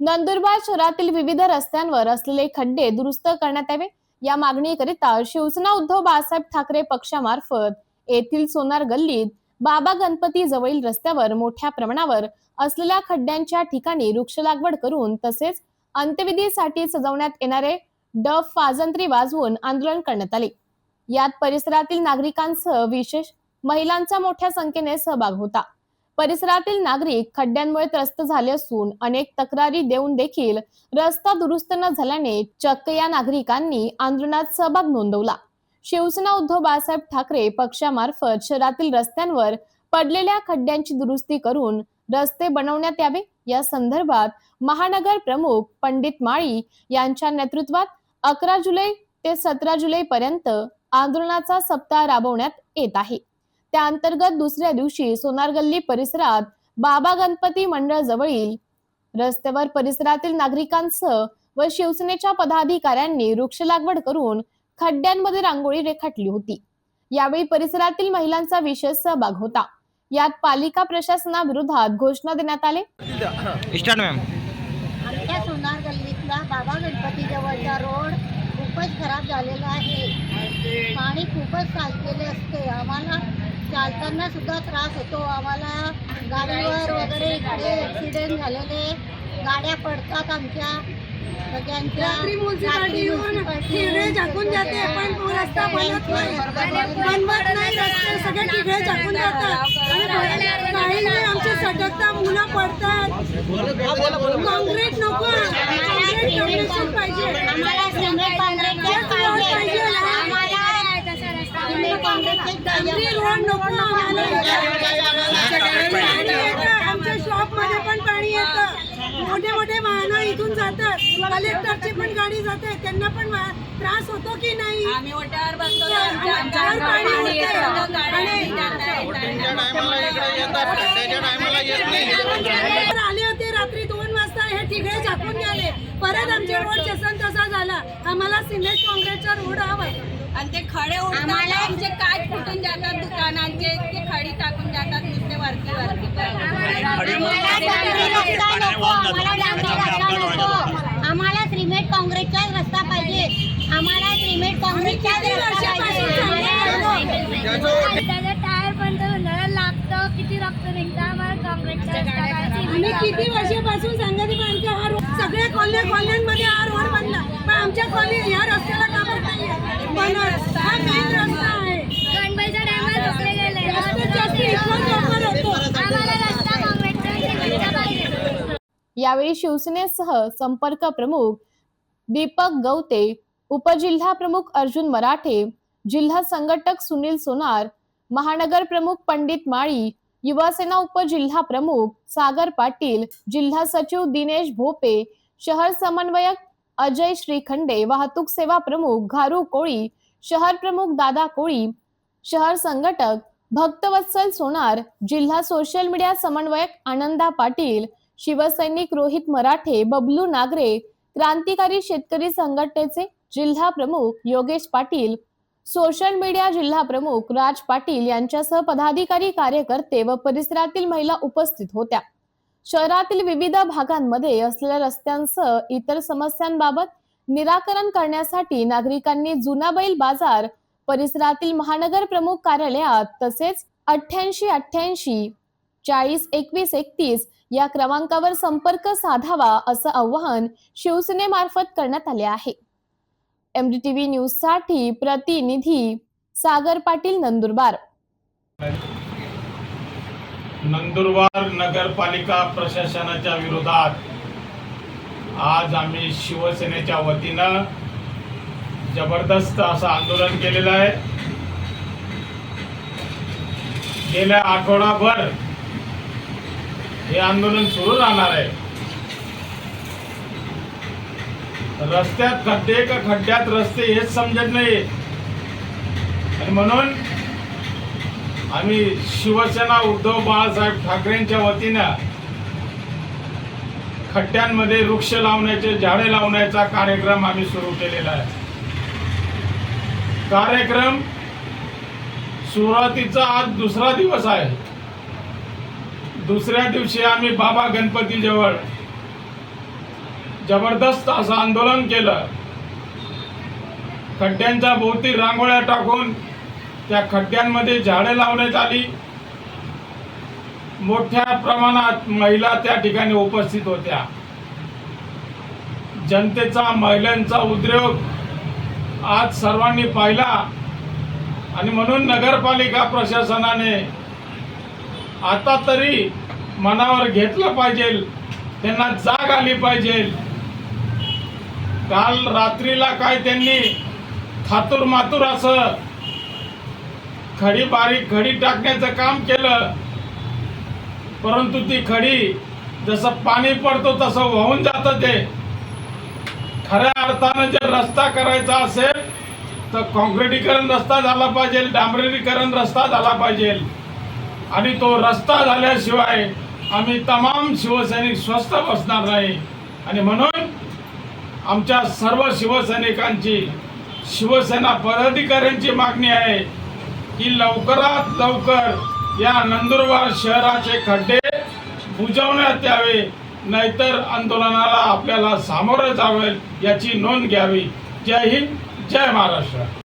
नंदुरबार शहरातील विविध रस्त्यांवर असलेले खड्डे दुरुस्त करण्यात यावे. या मागणीकरिता शिवसेना उद्धव बाळासाहेब ठाकरे पक्षामार्फत येथील सोनार गल्लीत बाबा गणपती जवळील रस्त्यावर मोठ्या प्रमाणावर असलेल्या खड्ड्यांच्या ठिकाणी वृक्ष लागवड करून तसेच अंत्यविधीसाठी सजवण्यात येणारे डफ फाजंत्री वाजवून आंदोलन करण्यात आले. यात परिसरातील नागरिकांसह विशेष महिलांचा मोठ्या संख्येने सहभाग होता. परिसरातील नागरिक खड्ड्यांमुळे त्रस्त झाले असून अनेक तक्रारी देऊन देखील रस्ता दुरुस्त न झाल्याने चक्क या नागरिकांनी आंदोलनात सहभाग नोंदवला. शिवसेना उद्धव बाळासाहेब ठाकरे पक्षामार्फत शहरातील रस्त्यांवर पडलेल्या खड्ड्यांची दुरुस्ती करून रस्ते बनवण्यात यावे? या संदर्भात महानगर प्रमुख पंडित माळी यांच्या नेतृत्वात अकरा जुलै ते सतरा जुलै पर्यंत आंदोलनाचा सप्ताह राबवण्यात येत आहे. त्या अंतर्गत दुसऱ्या दिवशी सोनार गल्ली परिसरात बाबा गणपती मंडळ जवळील रस्त्यावर परिसरातील नागरिकांसह व शिवसेनेच्या पदाधिकाऱ्यांनी वृक्ष लागवड करून खड्ड्यांमध्ये रांगोळी रेखाटली होती. यावेळी परिसरातील महिलांचा विशेष सहभाग होता. यात पालिका प्रशासनाविरोधात घोषणा देण्यात आले. Start ma'am. आमच्या सोनार गल्लीतला बाबा गणपती जवळचा रोड खूपच खराब झालेला आहे. पाणी खूपच साचलेले असते. आम्हाला चालताना सुद्धा त्रास होतो. आम्हाला गाडीवर वगैरे इकडे ॲक्सिडेंट झालेले. गाड्या पडतात आमच्या. सगळ्यांच्या रात्री म्युन्सिपाल्टी येऊन झाकून जाते पण तो रस्ता बनत नाही. बनवत नाही रस्ते सगळे झाकून जातात. आणि काही नाही आमचे सटकता मुलं पडतात. काँक्रीट नको डोनेशन पाहिजे आम्हाला सिमेंट काँक्रीटचेच पाहिजे आम्हाला सिमेंट काँक्रीटचेच डांबरी पाहिजे रोड नको आम्हाला पाणी येतं आमच्या शॉपमध्ये पण पाणी येतं. मोठे मोठे वाहनं इथून जातात. कलेक्टरची पण गाडी जाते. त्यांना पण वा- त्रास होतो की नाही? आम्ही ओट्यावर बसतो पाणी येतं. आले होते रात्री दोन वाजता. हे ठिगळे झाकून गेले. परत आमचे रोड जसन तसा झाला. आम्हाला सिमेंट काँक्रीटचा रोड हवा. आणि ते खडे आमचे काच दुकानांचे ते खडी टाकून जातात नुसते वरती वरती. आम्हाला आम्हाला डांबरी रस्ता पाहिजे. आम्हाला आम्हाला त्याचा टायर लागतं. किती रक्त निघतं आम्हाला काँक्रीटचा रस्ता पाहिजे. आम्ही किती वर्षापासून सांगत आमच्या हा रोड? सगळ्या कॉलन्या कॉलन्यांमध्ये हा रोड बनला. पण आमच्या कॉलनी या रस्त्याला का बनत हा मेन रस्ता आहे गणपतीच्या टायमाला धुतले गेले जास्तीत जास्त इथून लवकर होतो आम्हाला रस्ता काँक्रीटचा सिमेंटचा पाहिजे यावेळी शिवसेनेसह संपर्क प्रमुख दीपक गवते उपजिल्हा प्रमुख अर्जुन मराठे जिल्हा संघटक सुनील सोनार महानगर प्रमुख पंडित माळी युवासेना उपजिल्हा प्रमुख सागर पाटील जिल्हा सचिव दिनेश भोपे शहर समन्वयक अजय श्रीखंडे वाहतूक सेवा प्रमुख घारू कोळी शहर प्रमुख दादा कोळी शहर संघटक भक्तवत्सल सोनार जिल्हा सोशल मीडिया समन्वयक आनंदा पाटील शिवसैनिक रोहित मराठे बबलू नागरे क्रांतिकारी शेतकरी संघटनेचे जिल्हा प्रमुख योगेश पाटील सोशल मीडिया जिल्हा प्रमुख राज पाटील यांच्यासह पदाधिकारी कार्यकर्ते व परिसरातील महिला उपस्थित होत्या. शहरातील विविध भागांमध्ये असलेल्या रस्त्यांसह इतर समस्यांबाबत निराकरण करण्यासाठी नागरिकांनी जुना बैल बाजार परिसरातील महानगर प्रमुख कार्यालयात तसेच अठ्ठ्याऐंशी अठ्ठ्याऐंशी चाळीस एकवीस एकतीस या क्रमांकावर संपर्क साधावा असं आवाहन शिवसेनेमार्फत करण्यात आले आहे. एमडीटीव्ही न्यूजसाठी प्रतिनिधी सागर पाटील नंदुरबार. नंदुरबार नगरपालिका प्रशासनाच्या विरोधात आज आम्ही शिवसेनेच्या वतीनं जबरदस्त असं आंदोलन केलेलं आहे. गेल्या आठवडाभर हे आंदोलन सुरू राहणार आहे. रस्त्यात खड्डे का खड्ड्यात रस्ते हेच समजत नाही आणि म्हणून आम्ही शिवसेना उद्धव बाळासाहेब ठाकरेंच्या वतीनं खड्ड्यांमध्ये वृक्ष लावण्याचे झाडे लावण्याचा कार्यक्रम आम्ही सुरू केलेला आहे. कार्यक्रम सुरुवातीचा आज दुसरा दिवस आहे. दुसऱ्या दिवशी आम्ही बाबा गणपती जवळ जबरदस्त असं आंदोलन केलं. खड्ड्यांच्या भोवती रांगोळ्या टाकून त्या खड्ड्यांमध्ये झाडे लावण्यात आली. मोठ्या प्रमाणात महिला त्या ठिकाणी उपस्थित होत्या. जनतेचा महिलांचा उद्योग आज सर्वांनी पाहिला आणि म्हणून नगरपालिका प्रशासनाने आता तरी मनावर घेतलं पाहिजे त्यांना जाग आली पाहिजे. काल रात्रीला काय त्यांनी थातूर मातूर असं खडी बारीक खडी टाकण्याचं काम केलं. परंतु ती खडी जसं पाणी पडतो तसं वाहून जातं ते. खऱ्या अर्थानं जर रस्ता करायचा असेल तर काँक्रिटीकरण रस्ता झाला पाहिजे डांबरीकरण रस्ता झाला पाहिजे. आणि तो रस्ता झाल्याशिवाय आम्ही तमाम शिवसैनिक स्वस्त बसणार नाही. आणि म्हणून आमच्या सर्व शिवसैनिकांची शिवसेना पदाधिकाऱ्यांची मागणी आहे की लवकरात लवकर या नंदुरबार शहराचे खड्डे बुजवण्यात यावे. नाहीतर आंदोलनाला आपल्याला सामोरं जावे याची नोंद घ्यावी. जय हिंद जय महाराष्ट्र.